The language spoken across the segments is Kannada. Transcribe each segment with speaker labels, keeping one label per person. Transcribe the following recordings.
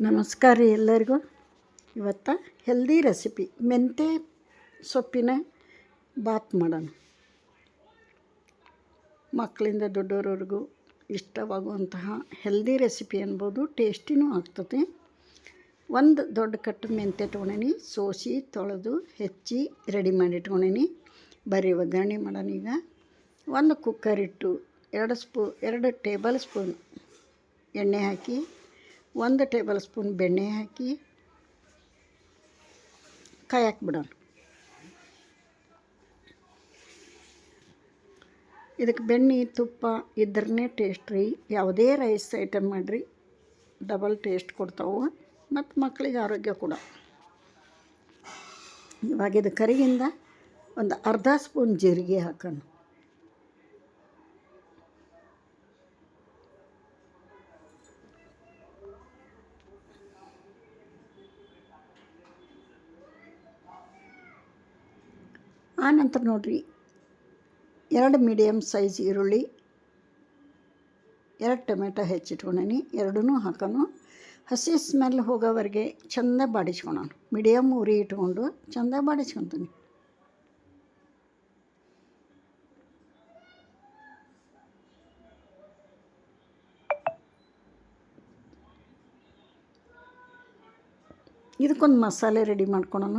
Speaker 1: ನಮಸ್ಕಾರ ರೀ ಎಲ್ಲರಿಗೂ. ಇವತ್ತು ಹೆಲ್ದಿ ರೆಸಿಪಿ ಮೆಂತೆ ಸೊಪ್ಪಿನ ಬಾತ್ ಮಾಡೋಣ. ಮಕ್ಕಳಿಂದ ದೊಡ್ಡವರವರೆಗೂ ಇಷ್ಟವಾಗುವಂತಹ ಹೆಲ್ದಿ ರೆಸಿಪಿ ಅನ್ಬೋದು ಟೇಸ್ಟಿನೂ ಆಗ್ತದೆ. ಒಂದು ದೊಡ್ಡ ಕಟ್ಟು ಮೆಂತೆ ತೊಗೊಂಡೀನಿ ಸೋಸಿ ತೊಳೆದು ಹೆಚ್ಚಿ ರೆಡಿ ಮಾಡಿ ಇಟ್ಕೊಂಡೀನಿ ಬರೀ ಒಗ್ಗರಣೆ ಮಾಡೋಣ ಈಗ. ಒಂದು ಕುಕ್ಕರ್ ಇಟ್ಟು ಎರಡು ಸ್ಪೂ, ಎರಡು ಟೇಬಲ್ ಸ್ಪೂನ್ ಎಣ್ಣೆ ಹಾಕಿ ಒಂದು ಟೇಬಲ್ ಸ್ಪೂನ್ ಬೆಣ್ಣೆ ಹಾಕಿ ಕಾಯಕ್ಕೆ ಬಿಡೋಣ ಇದಕ್ಕೆ ಬೆಣ್ಣೆ, ತುಪ್ಪ ಇದ್ರೇ ಟೇಸ್ಟ್ ರೀ. ಯಾವುದೇ ರೈಸ್ ಐಟಮ್ ಮಾಡಿರಿ ಡಬಲ್ ಟೇಸ್ಟ್ ಕೊಡ್ತಾವೆ ಮತ್ತು ಮಕ್ಕಳಿಗೆ ಆರೋಗ್ಯ ಕೂಡ. ಇವಾಗ ಇದು ಕರಿಗಿಂದ ಒಂದು ಅರ್ಧ ಸ್ಪೂನ್ ಜೀರಿಗೆ ಹಾಕೋಣ. ಆನಂತರ ನೋಡಿರಿ. ಎರಡು ಮೀಡಿಯಮ್ ಸೈಜ್ ಈರುಳ್ಳಿ, ಎರಡು ಟೊಮೆಟೊ ಹೆಚ್ಚಿಟ್ಕೊಂಡೀನಿ ಎರಡೂ ಹಾಕೋಣ. ಹಸಿ ಸ್ಮೆಲ್ ಹೋಗೋವರೆಗೆ ಚೆಂದ ಬಾಡಿಸ್ಕೊಳೋಣ ಮೀಡಿಯಮ್ ಉರಿ ಇಟ್ಕೊಂಡು ಚೆಂದ ಬಾಡಿಸ್ಕೊತೀನಿ. ಇದಕ್ಕೊಂದು ಮಸಾಲೆ ರೆಡಿ ಮಾಡ್ಕೊಳೋಣ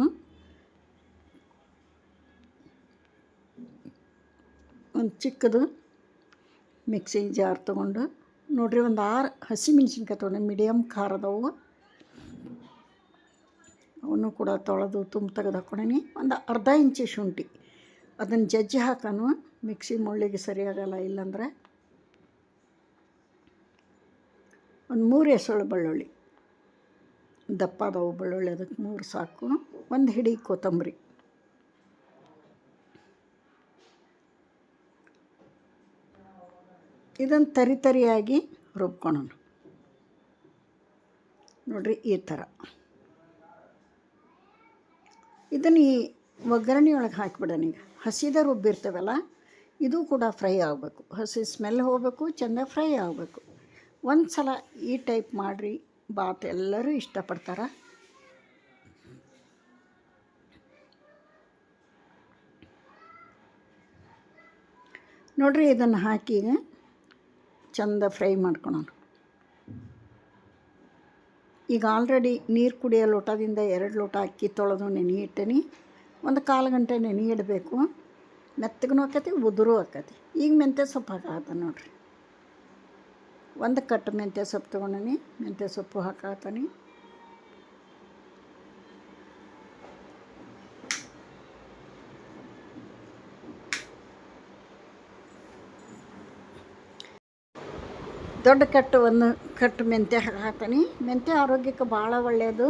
Speaker 1: ಒಂದು ಚಿಕ್ಕದು ಮಿಕ್ಸಿ ಜಾರ್ ತೊಗೊಂಡು, ನೋಡಿರಿ ಒಂದು ಆರು ಹಸಿ ಮೆಣಸಿನ್ಕಾಯಿ ತೊಗೊಂಡು ಮೀಡಿಯಮ್ ಖಾರದವು. ಅವನು ಕೂಡ ತೊಳೆದು ತುಂಬ ತೆಗೆದು ಹಾಕ್ಕೊಂಡೀನಿ. ಒಂದು ಅರ್ಧ ಇಂಚು ಶುಂಠಿ. ಅದನ್ನು ಜಜ್ಜಿ ಹಾಕೋನು. ಮಿಕ್ಸಿ ಮುಳ್ಳಿಗೆ ಸರಿಯಾಗಲ್ಲ, ಇಲ್ಲಾಂದ್ರೆ. ಒಂದು ಮೂರು ಎಸಳು ಬೆಳ್ಳುಳ್ಳಿ. ದಪ್ಪದವು ಬೆಳ್ಳುಳ್ಳಿ, ಅದಕ್ಕೆ ಮೂರು ಸಾಕು. ಒಂದು ಹಿಡಿ ಕೊತ್ತಂಬರಿ. ಇದನ್ನು ತರಿ ತರಿಯಾಗಿ ರುಬ್ಕೊಳೋಣ. ನೋಡಿರಿ ಈ ಥರ. ಇದನ್ನು ಈ ಒಗ್ಗರಣೆ ಒಳಗೆ ಹಾಕಿಬಿಡೋಣ ಈಗ. ಹಸಿದ ರುಬ್ಬಿರ್ತೇವಲ್ಲ ಇದು ಕೂಡ ಫ್ರೈ ಆಗಬೇಕು. ಹಸಿ ಸ್ಮೆಲ್ ಹೋಗಬೇಕು, ಚೆಂದ ಫ್ರೈ ಆಗಬೇಕು. ಒಂದು ಸಲ ಈ ಟೈಪ್ ಮಾಡಿರಿ, ಬಾತ್ ಎಲ್ಲರೂ ಇಷ್ಟಪಡ್ತಾರೆ. ನೋಡಿರಿ ಇದನ್ನು ಹಾಕಿ ಚಂದ ಫ್ರೈ ಮಾಡ್ಕೊಳೋಣ. ಈಗ ಆಲ್ರೆಡಿ ನೀರು ಕುಡಿಯೋ ಲೋಟದಿಂದ ಎರಡು ಲೋಟ ಅಕ್ಕಿ ತೊಳೆದು ನೆನೆ ಇಟ್ಟೇನಿ. ಒಂದು ಕಾಲು ಗಂಟೆ ನೆನೆ ಇಡಬೇಕು. ಮೆತ್ತಗೂ ಆಕತಿ, ಉದುರು ಆಕತಿ. ಈಗ ಮೆಂತ್ಯ ಸೊಪ್ಪು ಹಾಕತ್ತ ನೋಡಿರಿ. ಒಂದು ಕಟ್ಟು ಮೆಂತ್ಯ ಸೊಪ್ಪು ತೊಗೊಂಡೀನಿ. ಮೆಂತ್ಯ ಸೊಪ್ಪು ಹಾಕತ್ತೀನಿ ದೊಡ್ಡ ಕಟ್ಟು ಒಂದು ಕಟ್ಟು ಮೆಂತ್ಯ ಹಾಕ್ತೀನಿ. ಮೆಂತ್ಯ ಆರೋಗ್ಯಕ್ಕೆ ಭಾಳ ಒಳ್ಳೆಯದು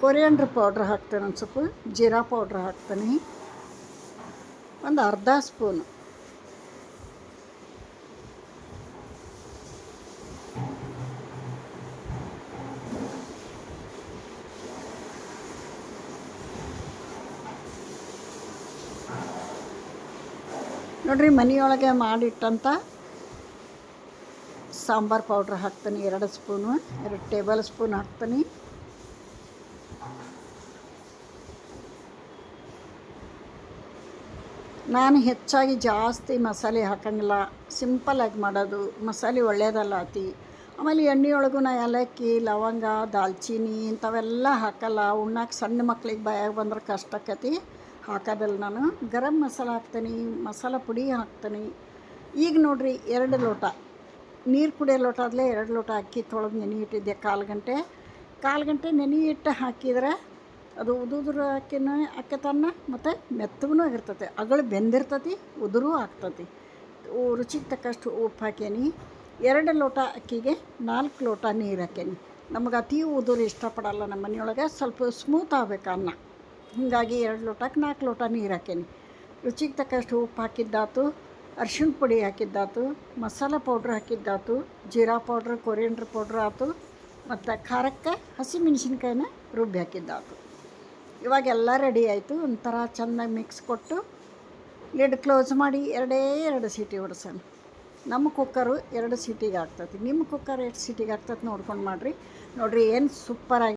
Speaker 1: ಕೊರಿಯಂಡ್ರ್ ಪೌಡ್ರ್ ಹಾಕ್ತೇನೆ ಒಂದು ಸ್ವಲ್ಪ. ಜೀರಾ ಪೌಡ್ರ್ ಹಾಕ್ತೀನಿ. ಒಂದು ಅರ್ಧ ಸ್ಪೂನು. ನೋಡಿರಿ, ಮನೆಯೊಳಗೆ ಮಾಡಿಟ್ಟಂಥ ಸಾಂಬಾರು ಪೌಡ್ರ್ ಹಾಕ್ತೀನಿ, ಎರಡು ಸ್ಪೂನು, ಎರಡು ಟೇಬಲ್ ಸ್ಪೂನ್ ಹಾಕ್ತೀನಿ. ನಾನು ಹೆಚ್ಚಾಗಿ ಜಾಸ್ತಿ ಮಸಾಲೆ ಹಾಕಂಗಿಲ್ಲ. ಸಿಂಪಲಾಗಿ ಮಾಡೋದು, ಮಸಾಲೆ ಒಳ್ಳೆಯದಲ್ಲ ಅತಿ. ಆಮೇಲೆ ಎಣ್ಣೆಯೊಳಗೂ ನಾ ಏಲಕ್ಕಿ, ಲವಂಗ, ದಾಲ್ಚೀನಿ ಇಂಥವೆಲ್ಲ ಹಾಕಲ್ಲ. ಉಣ್ಣಕ್ಕೆ ಸಣ್ಣ ಮಕ್ಳಿಗೆ ಬಾಯಾಗ ಬಂದ್ರೆ ಕಷ್ಟ ಆಕತಿ. ಹಾಕೋದಿಲ್ಲ ನಾನು. ಗರಂ ಮಸಾಲ ಹಾಕ್ತೀನಿ, ಮಸಾಲ ಪುಡಿ ಹಾಕ್ತೀನಿ. ಈಗ ನೋಡಿರಿ, ಎರಡು ಲೋಟ. ನೀರು ಕುಡಿಯೋ ಲೋಟ ಆದಲೇ ಎರಡು ಲೋಟ ಅಕ್ಕಿ ತೊಳೆದು ನೆನೆ ಇಟ್ಟಿದ್ದೆ ಕಾಲು ಗಂಟೆ. ಕಾಲು ಗಂಟೆ ನೆನೆ ಇಟ್ಟು ಹಾಕಿದರೆ ಅದು ಉದುದ್ರ ಅಕ್ಕಿನ ಅಕ್ಕತನ್ನ ಮತ್ತು ಮೆತ್ತಗೂ ಆಗಿರ್ತೈತೆ ಅಗಳು ಬೆಂದಿರ್ತತಿ ಉದುರು ಆಗ್ತತಿ ರುಚಿಗೆ ತಕ್ಕಷ್ಟು ಉಪ್ಪು ಹಾಕೇನಿ ಎರಡು ಲೋಟ ಅಕ್ಕಿಗೆ ನಾಲ್ಕು ಲೋಟ ನೀರು ಹಾಕೇನಿ ನಮಗೆ ಅತಿ ಉದುರು ಇಷ್ಟಪಡಲ್ಲ ನಮ್ಮ ಮನೆಯೊಳಗೆ ಸ್ವಲ್ಪ ಸ್ಮೂತ್ ಆಗ್ಬೇಕು ಅನ್ನ. ಹೀಗಾಗಿ ಎರಡು ಲೋಟಕ್ಕೆ ನಾಲ್ಕು ಲೋಟ ನೀರು ಹಾಕೇನಿ. ರುಚಿಗೆ ತಕ್ಕಷ್ಟು ಉಪ್ಪು ಹಾಕಿದ್ದಾತು, ಅರ್ಶಿಣ ಪುಡಿ ಹಾಕಿದ್ದಾತು, ಮಸಾಲೆ ಪೌಡ್ರ್ ಹಾಕಿದ್ದಾತು, ಜೀರಾ ಪೌಡ್ರ್, ಕೊರಿಯಂಡ್ರ್ ಪೌಡ್ರ್ ಆಯ್ತು ಮತ್ತು ಖಾರಕ್ಕೆ ಹಸಿ ಮೆಣಸಿನ್ಕಾಯಿನ ರುಬ್ಬಿ ಹಾಕಿದ್ದಾತು. ಇವಾಗೆಲ್ಲ ರೆಡಿ ಆಯಿತು, ಒಂಥರ ಚೆನ್ನಾಗಿ ಮಿಕ್ಸ್ ಕೊಟ್ಟು ಲಿಡ್ ಕ್ಲೋಸ್ ಮಾಡಿ ಎರಡೇ ಎರಡು ಸೀಟಿ ಹೊಡ್ಸೋಣ. ನಮ್ಮ ಕುಕ್ಕರು ಎರಡು ಸೀಟಿಗೆ ಆಗ್ತದೆ ನಿಮ್ಮ ಕುಕ್ಕರ್ ಎರಡು ಸೀಟಿಗೆ ಆಗ್ತದೆ ನೋಡ್ಕೊಂಡು ಮಾಡಿರಿ. ನೋಡಿರಿ ಏನು ಸೂಪರಾಗಿ